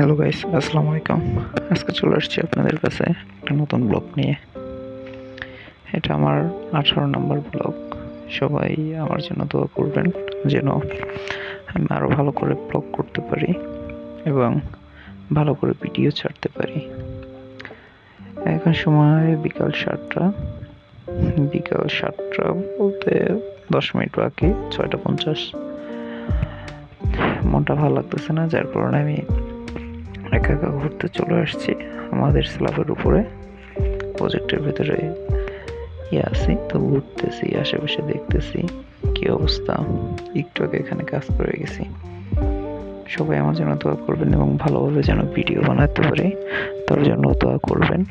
Hello guys আসসালামু আলাইকুম আজকে চলে আসছি আপনাদের কাছে একটা নতুন ব্লগ নিয়ে। এটা আমার আঠারো নম্বর ব্লগ সবাই আমার জন্য দোয়া করবেন যেন আমি আরও ভালো করে ব্লগ করতে পারি এবং ভালো করে ভিডিও ছাড়তে পারি। এখন সময় বিকাল সাতটা। বিকাল সাতটা বলতে দশ মিনিট বাকি, ছয়টা পঞ্চাশ। মনটা ভালো লাগতেছে না, যার কারণে আমি একা একা ঘুরতে চলে আসছি। আমাদের স্ল্যাবের উপরে। প্রজেক্টের ভেতরে ইয়ে আছি, তো ঘুরতেছি, আশেপাশে দেখতেছি কি অবস্থা। একটু আগে এখানে কাজ করে গেছি। সবাই আমার জন্য দোয়া করবেন এবং ভালোভাবে যেন ভিডিও বানাতে পারি। তার জন্য দোয়া করবেন।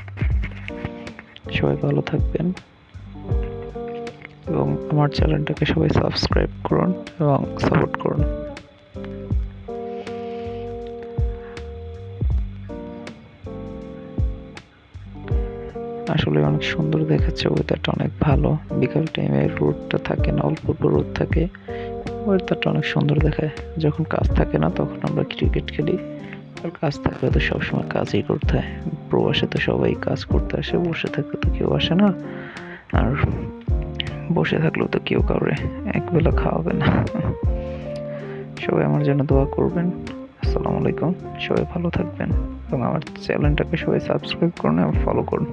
সবাই ভালো থাকবেন। এবং আমার চ্যানেলটাকে সবাই সাবস্ক্রাইব করুন এবং সাপোর্ট করুন। আসলে অনেক সুন্দর দেখাচ্ছে ওয়েদারটা অনেক ভালো। বিকাল টাইমে রোদটা থাকে না অল্প অল্প রোদ থাকে। ওয়েদারটা অনেক সুন্দর দেখায়। যখন কাজ থাকে না, তখন আমরা ক্রিকেট খেলি। আর কাজ থাকলে তো সবসময় কাজই করতে হয়। প্রবাসে তো সবাই কাজ করতে আসে, বসে থাকলে তো কেউ আসে না। আর বসে থাকলেও তো কেউ কাউরে একবেলা খাওয়াবে না। সবাই আমার জন্য দোয়া করবেন। আসসালামু আলাইকুম। সবাই ভালো থাকবেন। এবং আমার চ্যানেলটাকে সবাই সাবস্ক্রাইব করুন এবং ফলো করুন।